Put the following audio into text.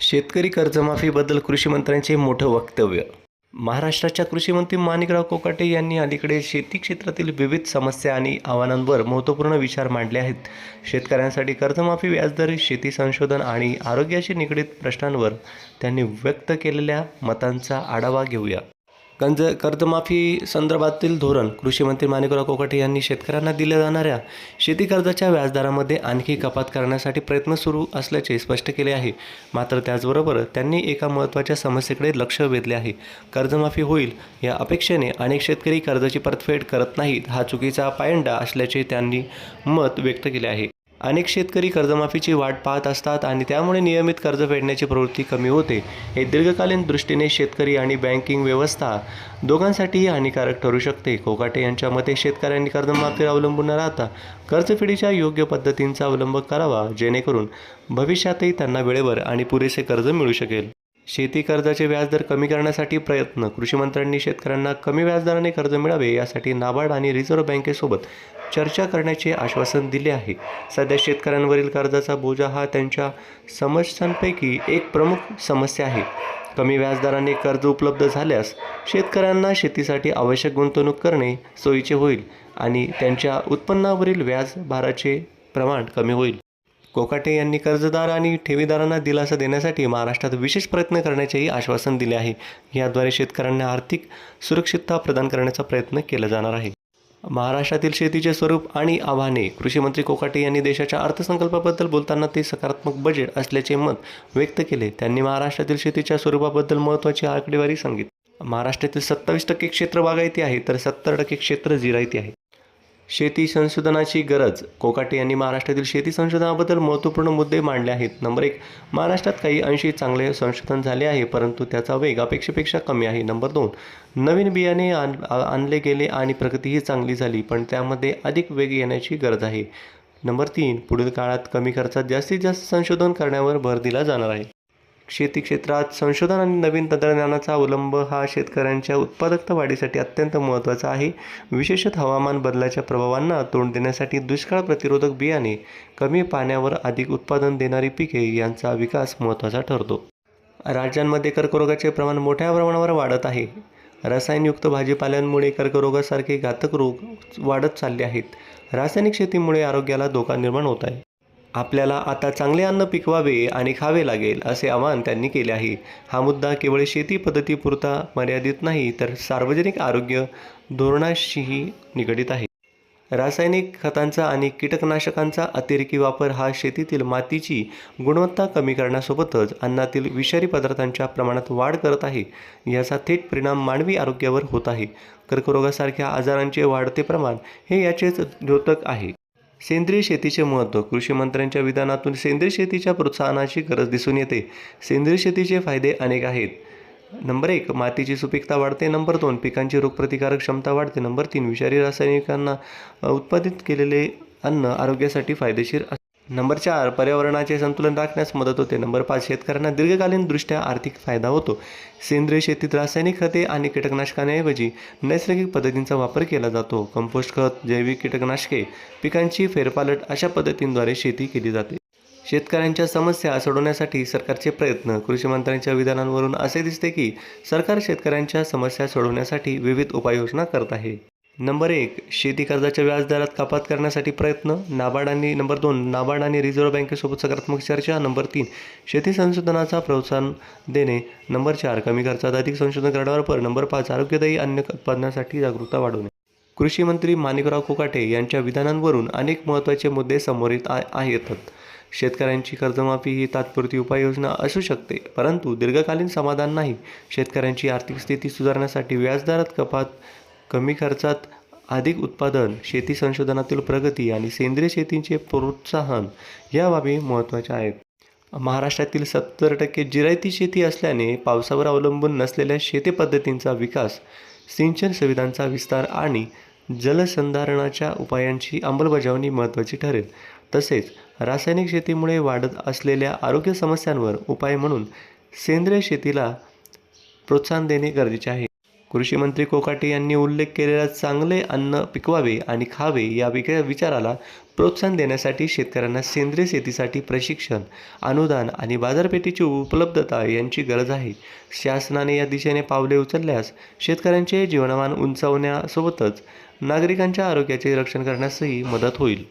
शेतकरी कर्जमाफीबद्दल कृषीमंत्र्यांचे मोठं वक्तव्य. महाराष्ट्राच्या कृषीमंत्री माणिकराव कोकाटे यांनी अलीकडे शेती क्षेत्रातील विविध समस्या आणि आव्हानांवर महत्त्वपूर्ण विचार मांडले आहेत. शेतकऱ्यांसाठी कर्जमाफी व्याजदर शेती संशोधन आणि आरोग्याशी निगडीत प्रश्नांवर त्यांनी व्यक्त केलेल्या मतांचा आढावा घेऊया. कंज कर्जमाफी संदर्भातील धोरण कृषीमंत्री माणिकराव कोकाटे यांनी शेतकऱ्यांना दिल्या जाणाऱ्या शेती कर्जाच्या व्याजदरामध्ये आणखी कपात करण्यासाठी प्रयत्न सुरू असल्याचे स्पष्ट केले आहे. मात्र त्याचबरोबर त्यांनी एका महत्त्वाच्या समस्येकडे लक्ष वेधले आहे. कर्जमाफी होईल या अपेक्षेने अनेक शेतकरी कर्जाची परतफेड करत नाहीत हा चुकीचा पायंडा असल्याचे त्यांनी मत व्यक्त केले आहे. अनेक शेतकरी कर्जमाफीची वाट पाहत असतात आणि त्यामुळे नियमित कर्ज फेडण्याची प्रवृत्ती कमी होते. हे दीर्घकालीन दृष्टीने शेतकरी आणि बँकिंग व्यवस्था दोघांसाठीही हानिकारक ठरू शकते. कोकाटे यांच्या मते शेतकऱ्यांनी कर्जमाफीवर अवलंबून न राहता कर्जफेडीच्या योग्य पद्धतींचा अवलंब करावा जेणेकरून भविष्यातही त्यांना वेळेवर आणि पुरेसे कर्ज मिळू शकेल. शेती कर्जाचे व्याजदर कमी करण्यासाठी प्रयत्न. कृषीमंत्र्यांनी शेतकऱ्यांना कमी व्याजदराने कर्ज मिळावे यासाठी नाबार्ड आणि रिझर्व्ह बँकेसोबत चर्चा करण्याचे आश्वासन दिले आहे. सध्या शेतकऱ्यांवरील कर्जाचा बोजा हा त्यांच्या समस्यांपैकी एक प्रमुख समस्या आहे. कमी व्याजदराने कर्ज उपलब्ध झाल्यास शेतकऱ्यांना शेतीसाठी आवश्यक गुंतवणूक करणे सोयीचे होईल आणि त्यांच्या उत्पन्नावरील व्याज भाराचे प्रमाण कमी होईल. कोकाटे यांनी कर्जदार आणि ठेवीदारांना दिलासा देण्यासाठी महाराष्ट्रात विशेष प्रयत्न करण्याचेही आश्वासन दिले आहे. याद्वारे शेतकऱ्यांना आर्थिक सुरक्षितता प्रदान करण्याचा प्रयत्न केला जाणार आहे. महाराष्ट्रातील शेतीचे स्वरूप आणि आव्हाने कृषीमंत्री कोकाटे यांनी देशाच्या अर्थसंकल्पाबद्दल बोलताना ते सकारात्मक बजेट असल्याचे मत व्यक्त केले. त्यांनी महाराष्ट्रातील शेतीच्या स्वरूपाबद्दल महत्त्वाची आकडेवारी सांगितली. महाराष्ट्रातील सत्तावीस टक्के क्षेत्र बागायती आहे तर सत्तर टक्के क्षेत्र जिरायती आहे. शेती संशोधनाची गरज. कोकाटे यांनी महाराष्ट्रातील शेती संशोधनाबद्दल महत्त्वपूर्ण मुद्दे मांडले आहेत. नंबर एक महाराष्ट्रात काही अंशी चांगले संशोधन झाले आहे परंतु त्याचा वेग अपेक्षेपेक्षा कमी आहे. नंबर दोन नवीन बियाणे आण आणले गेले आणि प्रगतीही चांगली झाली पण त्यामध्ये अधिक वेग येण्याची गरज आहे. नंबर तीन पुढील काळात कमी खर्चात जास्तीत जास्त संशोधन करण्यावर भर दिला जाणार आहे. शेती क्षेत्रात संशोधन आणि नवीन तंत्रज्ञानाचा अवलंब हा शेतकऱ्यांच्या उत्पादकता वाढीसाठी अत्यंत महत्त्वाचा आहे. विशेषतः हवामान बदलाच्या प्रभावांना तोंड देण्यासाठी दुष्काळ प्रतिरोधक बियाणे कमी पाण्यावर अधिक उत्पादन देणारी पिके यांचा विकास महत्त्वाचा ठरतो. राज्यांमध्ये कर्करोगाचे प्रमाण मोठ्या प्रमाणावर वाढत आहे. रसायनयुक्त भाजीपाल्यांमुळे कर्करोगासारखे घातक रोग वाढत चालले आहेत. रासायनिक शेतीमुळे आरोग्याला धोका निर्माण होत आहे. आपल्याला आता चांगले अन्न पिकवावे आणि खावे लागेल असे आवाहन त्यांनी केले आहे. हा मुद्दा केवळ शेती पद्धतीपुरता मर्यादित नाही तर सार्वजनिक आरोग्य धोरणाशीही निगडित आहे. रासायनिक खतांचा आणि कीटकनाशकांचा अतिरेकी वापर हा शेतीतील मातीची गुणवत्ता कमी करण्यासोबतच अन्नातील विषारी पदार्थांच्या प्रमाणात वाढ करत आहे. याचा थेट परिणाम मानवी आरोग्यावर होत आहे. कर्करोगासारख्या आजारांचे वाढते प्रमाण हे याचेच द्योतक आहे. सेंद्रिय शेतीचे महत्त्व कृषी मंत्र्यांच्या विधानातून सेंद्रिय शेतीच्या प्रोत्साहनाची गरज दिसून येते. सेंद्रिय शेतीचे फायदे अनेक आहेत. नंबर एक मातीची सुपीकता वाढते. नंबर दोन पिकांची रोगप्रतिकारक क्षमता वाढते. नंबर तीन विषारी रासायनिकांना उत्पादित केलेले अन्न आरोग्यासाठी फायदेशीर असते नंबर चार पर्यावरणाचे संतुलन राखण्यास मदत होते. नंबर पाच शेतकऱ्यांना दीर्घकालीन दृष्ट्या आर्थिक फायदा होतो. सेंद्रिय शेतीत रासायनिक खते आणि कीटकनाशकांऐवजी नैसर्गिक पद्धतींचा वापर केला जातो. कंपोस्ट खत जैविक कीटकनाशके पिकांची फेरपालट अशा पद्धतींद्वारे शेती केली जाते. शेतकऱ्यांच्या समस्या सोडवण्यासाठी सरकारचे प्रयत्न. कृषी मंत्र्यांच्या विधानांवरून असे दिसते की सरकार शेतकऱ्यांच्या समस्या सोडवण्यासाठी विविध उपाययोजना करत आहे. नंबर एक शेती कर्जाच्या व्याजदरात कपात करण्यासाठी प्रयत्न. नाबार्ड आणि नंबर दोन नाबार्ड आणि रिझर्व्ह बँकेसोबत सकारात्मक चर्चा. नंबर तीन शेती संशोधनाचा प्रोत्साहन देणे. नंबर चार कमी खर्चात अधिक संशोधन करण्यावर पर नंबर पाच आरोग्यदायी अन्न उत्पादनासाठी जागरूकता वाढवणे. कृषी मंत्री माणिकराव कोकाटे यांच्या विधानांवरून अनेक महत्त्वाचे मुद्दे समोर येत आ- आहेत. शेतकऱ्यांची कर्जमाफी ही तात्पुरती उपाययोजना असू शकते परंतु दीर्घकालीन समाधान नाही. शेतकऱ्यांची आर्थिक स्थिती सुधारण्यासाठी व्याजदरात कपात कमी खर्चात अधिक उत्पादन शेती संशोधनातील प्रगती आणि सेंद्रिय शेतीचे प्रोत्साहन या बाबी महत्त्वाच्या आहेत. महाराष्ट्रातील सत्तर टक्के जिरायती शेती असल्याने पावसावर अवलंबून नसलेल्या शेती पद्धतींचा विकास सिंचन सुविधांचा विस्तार आणि जलसंधारणाच्या उपायांची अंमलबजावणी महत्त्वाची ठरेल. तसेच रासायनिक शेतीमुळे वाढत असलेल्या आरोग्य समस्यांवर उपाय म्हणून सेंद्रिय शेतीला प्रोत्साहन देणे गरजेचे आहे. कृषीमंत्री कोकाटे यांनी उल्लेख केलेला चांगले अन्न पिकवावे आणि खावे या वेगळ्या विचाराला प्रोत्साहन देण्यासाठी शेतकऱ्यांना सेंद्रिय शेतीसाठी प्रशिक्षण अनुदान आणि बाजारपेठेची उपलब्धता यांची गरज आहे. शासनाने या दिशेने पावले उचलल्यास शेतकऱ्यांचे जीवनमान उंचावण्यासोबतच नागरिकांच्या आरोग्याचे रक्षण करण्यासही मदत होईल.